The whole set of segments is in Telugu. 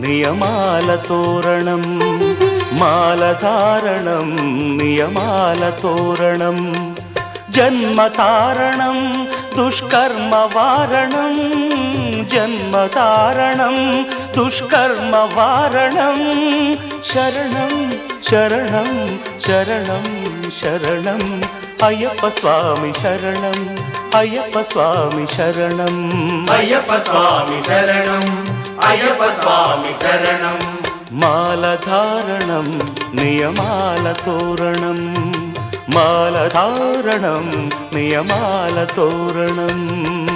నియమాల తోరణం మాలధారణం నియమాల తోరణం జన్మతారణం దుష్కర్మ వారణం జన్మతారణం దుష్కర్మ వారణం శరణం శరణం శరణం శరణం అయ్యప్ప స్వామి శరణం అయ్యప్ప స్వామి శరణం. అయ్యప్ప స్వామి శరణం అయ్యప్ప స్వామి శరణం. మాలధారణం నియమాల తోరణం. మాలధారణం నియమాల తోరణం.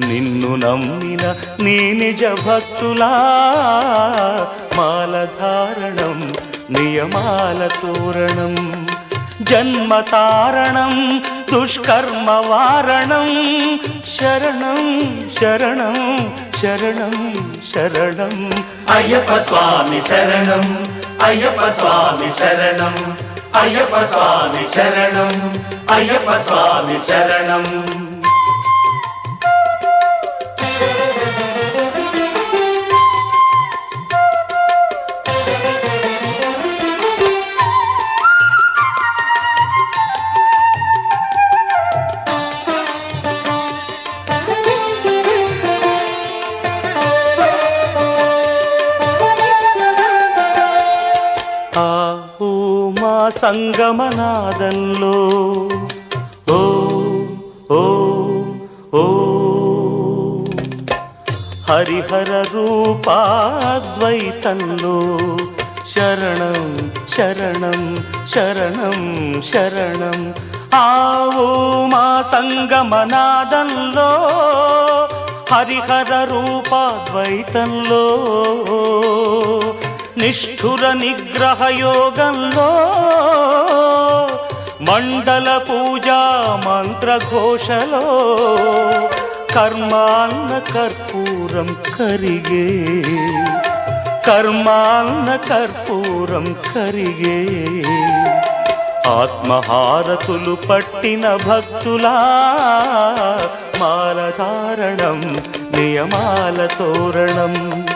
నిన్ను నమ్మిన నీ నిజ భక్తులా. మాలధారణం నియమాల తోరణం జన్మతారణం దుష్కర్మ వారణం. శరణం శరణం శరణం శరణం. అయ్యప్ప స్వామి శరణం అయ్యప్ప స్వామి శరణం అయ్యప్ప స్వామి శరణం అయ్యప్ప స్వామి శరణం. ఆ ఊ మా సంగమనాదంలో ఓ ఓ ఓ. హరిహర రూపాద్వైతంలో. శరణం శరణం శరణం శరణం. ఆ మా సంగమనాదంలో హరిహర రూపాద్వైతంలో. నిష్ఠుర నిగ్రహ యోగంలో మండల పూజా మంత్రఘోషలో కర్మాన్న కర్పూరం కరిగే కర్మాన్న కర్పూరం కరిగే. ఆత్మహారతులు పట్టిన భక్తులా మాల మాలధారణం నియమాల తోరణం.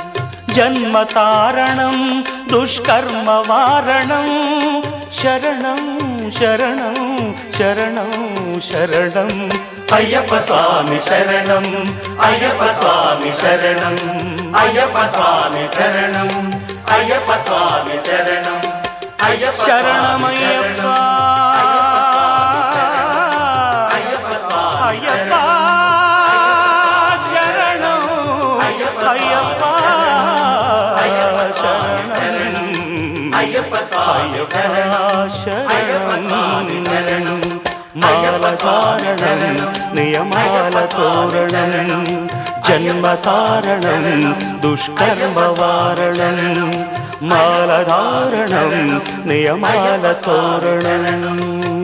జన్మతారణం దుష్కర్మ వారణం శరణం శరణం శరణం శరణం. అయ్యప్ప స్వామి శరణం అయ్యప్ప స్వామి శరణం. అయ్యప్ప స్వామి శరణం అయ్యప్ప స్వామి శరణం. అయ్యప్ప శరణమయ్యప్ప. అయ్యప్ప శరణం శరణం మాలధారణం నియమాల తోరణం జన్మతారణం దుష్కర్మ వారణం మాలధారణం నియమాల తోరణం.